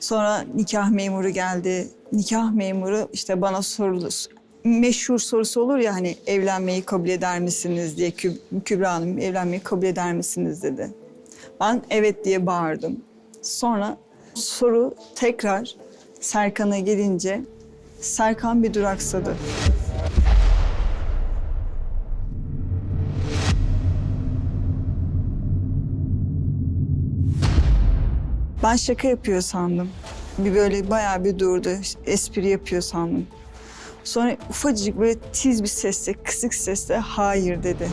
Sonra nikah memuru geldi. Nikah memuru işte bana sorulu meşhur sorusu olur ya hani evlenmeyi kabul eder misiniz diye Kü- Kübra Hanım evlenmeyi kabul eder misiniz dedi. Ben evet diye bağırdım. Sonra soru tekrar Serkan'a gelince Serkan bir duraksadı. Ben şaka yapıyor sandım. Bir böyle bayağı bir durdu. Espri yapıyor sandım. Sonra ufacık böyle tiz bir sesle, kısık sesle hayır dedi.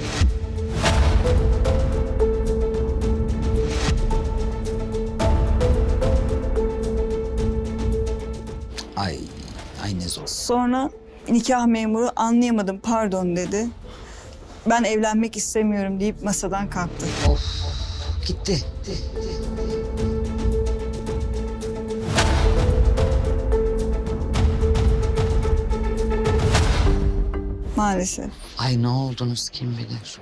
Ay, ay ne zor. Sonra nikah memuru anlayamadım pardon dedi. Ben evlenmek istemiyorum deyip masadan kalktı. Of, gitti. Maalesef. Ay ne oldunuz kim bilir.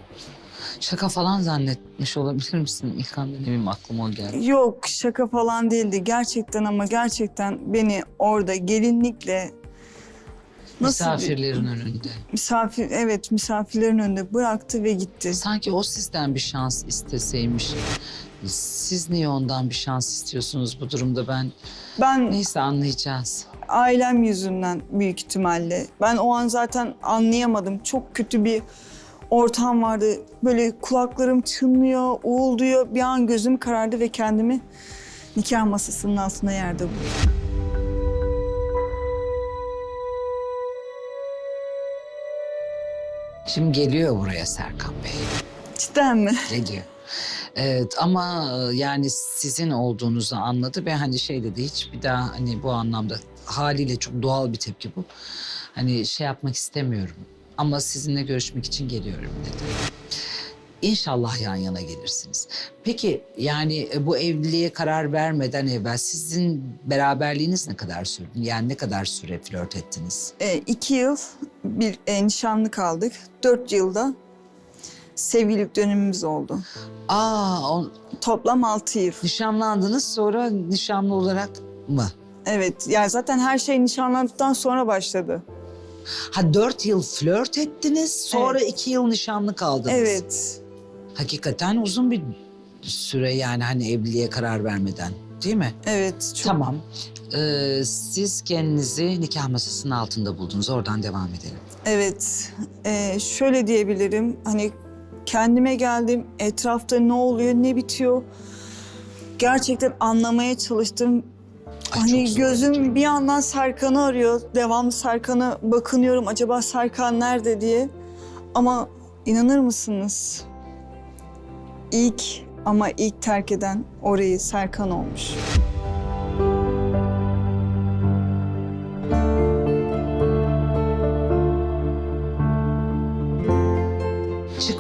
Şaka falan zannetmiş olabilir misin? İlk anda ne bileyim aklıma o geldi. Yok şaka falan değildi. Gerçekten ama gerçekten beni orada gelinlikle nasıl Misafirlerin önünde. misafir evet misafirlerin önünde bıraktı ve gitti. Sanki o sizden bir şans isteseymiş. Siz niye ondan bir şans istiyorsunuz bu durumda ben? Ben Neyse anlayacağız. Ailem yüzünden büyük ihtimalle. Ben o an zaten anlayamadım. Çok kötü bir ortam vardı. Böyle kulaklarım çınlıyor, uğulduyor. Bir an gözüm karardı ve kendimi nikah masasının altında yerde buldum. Şimdi geliyor buraya Serkan Bey. Cidden mi? Geliyor. Evet ama e, yani sizin olduğunuzu anladı ve hani şey dedi hiç bir daha hani bu anlamda haliyle çok doğal bir tepki bu. Hani şey yapmak istemiyorum ama sizinle görüşmek için geliyorum dedi. İnşallah yan yana gelirsiniz. Peki yani e, bu evliliğe karar vermeden evvel sizin beraberliğiniz ne kadar sürdü? Yani ne kadar süre flört ettiniz? E, iki yıl bir e, nişanlı kaldık. Dört yılda sevgililik dönemimiz oldu. Aa, o, Toplam altı yıl. nişanlandınız sonra nişanlı olarak mı? Evet, yani zaten her şey nişanlandıktan sonra başladı. Ha dört yıl flört ettiniz, sonra iki yıl nişanlı kaldınız. Evet, Hakikaten uzun bir süre yani hani evliliğe karar vermeden değil mi? evet. Çok Tamam. Ee, siz kendinizi nikah masasının altında buldunuz. Oradan devam edelim. Evet, Ee, şöyle diyebilirim. Hani kendime geldim, etrafta ne oluyor, ne bitiyor. Gerçekten anlamaya çalıştım. Ay, hani çok zor. gözüm bir yandan Serkan'ı arıyor. Devamlı Serkan'a bakınıyorum. Acaba Serkan nerede diye. Ama inanır mısınız? İlk ama ilk terk eden orayı Serkan olmuş.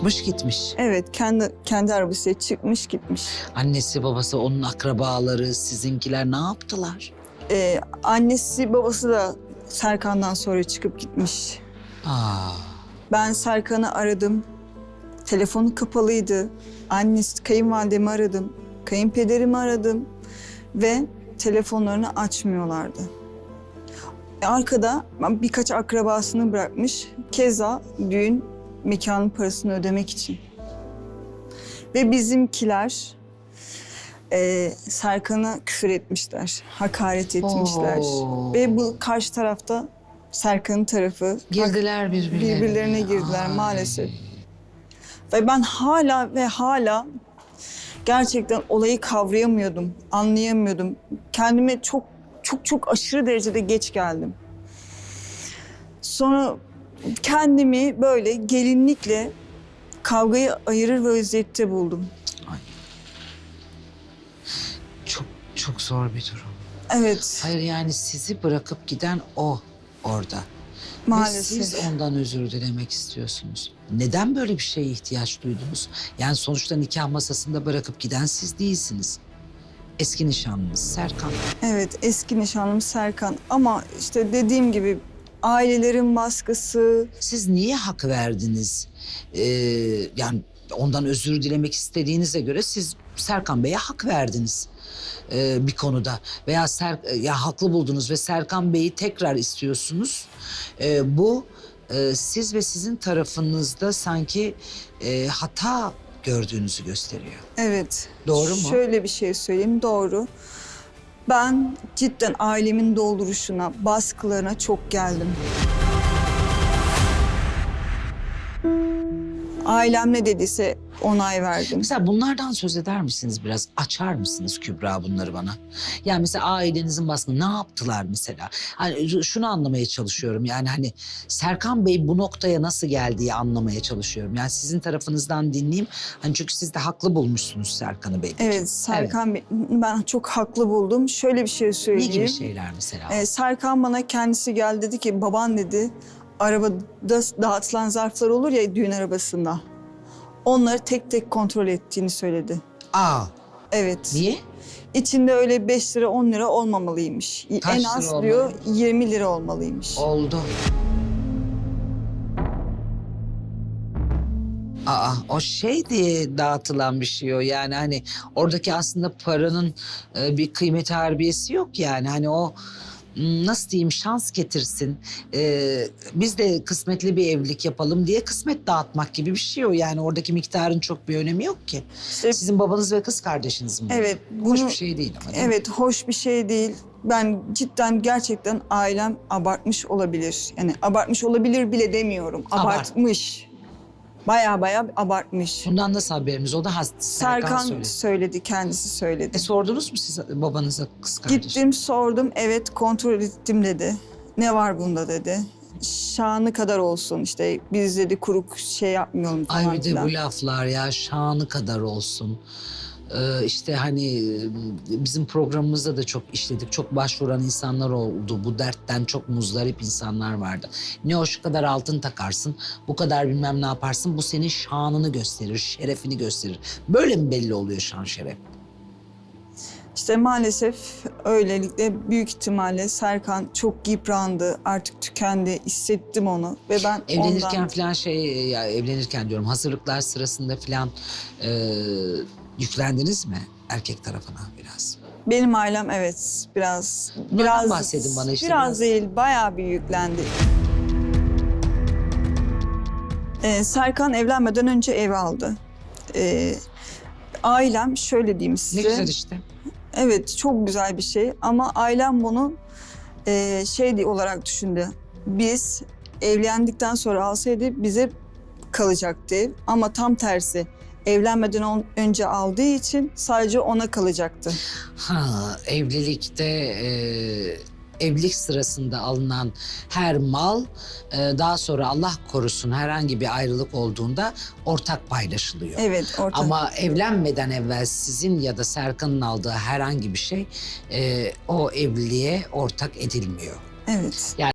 Çıkmış gitmiş. Evet, kendi kendi arabasıyla çıkmış gitmiş. Annesi babası onun akrabaları sizinkiler ne yaptılar? Ee, annesi babası da Serkan'dan sonra çıkıp gitmiş. Aa, Ben Serkan'ı aradım. Telefonu kapalıydı. Annesi, kayınvalidemi aradım. Kayınpederimi aradım. Ve telefonlarını açmıyorlardı. Arkada birkaç akrabasını bırakmış. Keza düğün mekanın parasını ödemek için. Ve bizimkiler e, Serkan'a küfür etmişler. Hakaret etmişler. Oo. Ve bu karşı tarafta Serkan'ın tarafı girdiler birbirlerine. birbirlerine girdiler Ay. maalesef. Ve ben hala ve hala gerçekten olayı kavrayamıyordum, anlayamıyordum. Kendime çok çok çok aşırı derecede geç geldim. Sonra kendimi böyle gelinlikle kavgayı ayırır vaziyette buldum. Çok çok zor bir durum. Evet, Hayır yani sizi bırakıp giden o orada. maalesef. Ve siz ondan özür dilemek istiyorsunuz. Neden böyle bir şeye ihtiyaç duydunuz? Yani sonuçta nikah masasında bırakıp giden siz değilsiniz. Eski nişanlınız Serkan. Evet, eski nişanlım Serkan. Ama işte dediğim gibi ailelerin baskısı, Siz niye hak verdiniz? Ee, yani ondan özür dilemek istediğinize göre siz Serkan Bey'e hak verdiniz. e, bir konuda veya Ser, ya haklı buldunuz ve Serkan Bey'i tekrar istiyorsunuz. E, bu e, siz ve sizin tarafınızda sanki e, hata gördüğünüzü gösteriyor. Evet. Doğru mu? Şöyle bir şey söyleyeyim, doğru. Ben cidden ailemin dolduruşuna, baskılarına çok geldim. Ailem ne dediyse onay verdim. Mesela bunlardan söz eder misiniz biraz? Açar mısınız Kübra bunları bana? Yani mesela ailenizin baskını ne yaptılar mesela? Hani şunu anlamaya çalışıyorum. Yani hani Serkan Bey bu noktaya nasıl geldiği anlamaya çalışıyorum. Yani sizin tarafınızdan dinleyeyim. Hani çünkü siz de haklı bulmuşsunuz Serkan'ı belli ki. Evet, Serkan Bey, ben çok haklı buldum. Şöyle bir şey Ne söyleyeyim. gibi şeyler mesela? Ee, Serkan bana kendisi geldi dedi ki baban dedi arabada dağıtılan zarflar olur ya düğün arabasında. Onları tek tek kontrol ettiğini söyledi. Aa, Evet. niye? İçinde öyle 5 lira 10 lira olmamalıymış. Kaç en lira az olmalı? diyor 20 lira olmalıymış. Oldu. Aa, o şey diye dağıtılan bir şey o yani hani oradaki aslında paranın e, bir kıymeti harbiyesi yok yani hani o nasıl diyeyim şans getirsin Ee, biz de kısmetli bir evlilik yapalım diye kısmet dağıtmak gibi bir şey o yani oradaki miktarın çok bir önemi yok ki. İşte, Sizin babanız ve kız kardeşiniz mi? evet. Hoş Bunu, bir şey değil ama. değil? Evet, hoş bir şey değil. Ben cidden gerçekten ailem abartmış olabilir. Yani abartmış olabilir bile demiyorum. Abart. Baya baya abartmış. Bundan nasıl haberiniz? O da has- Serkan, Serkan söyledi. söyledi, kendisi söyledi. E sordunuz mu siz babanıza kız kardeş? Gittim sordum, evet kontrol ettim dedi. Ne var bunda dedi. Şanı kadar olsun işte biz dedi kuruk şey yapmayalım falan Ay bir de filan. bu laflar ya şanı kadar olsun. Ee, işte hani e, bizim programımızda da çok işledik. Çok başvuran insanlar oldu. Bu dertten çok muzdarip insanlar vardı. Ne o şu kadar altın takarsın, bu kadar bilmem ne yaparsın. Bu senin şanını gösterir, şerefini gösterir. Böyle mi belli oluyor şan şeref? İşte maalesef öylelikle büyük ihtimalle Serkan çok yıprandı, artık tükendi, hissettim onu ve ben Evlenirken ondan... falan şey ya evlenirken diyorum hazırlıklar sırasında falan e, yüklendiniz mi erkek tarafına biraz? Benim ailem evet biraz... Biraz bahsedin bana işte Biraz, biraz. değil, bayağı bir yüklendi. Ee, Serkan evlenmeden önce ev aldı. Ee, ailem şöyle diyeyim Ne size. güzel işte. Evet çok güzel bir şey ama ailem bunu e, şey olarak düşündü. Biz evlendikten sonra alsaydı bize kalacaktı ev ama tam tersi evlenmeden önce aldığı için sadece ona kalacaktı. Ha evlilikte e, evlilik sırasında alınan her mal e, daha sonra Allah korusun herhangi bir ayrılık olduğunda ortak paylaşılıyor. Evet ortak. Ama evlenmeden evvel sizin ya da Serkan'ın aldığı herhangi bir şey e, o evliliğe ortak edilmiyor. Evet. Yani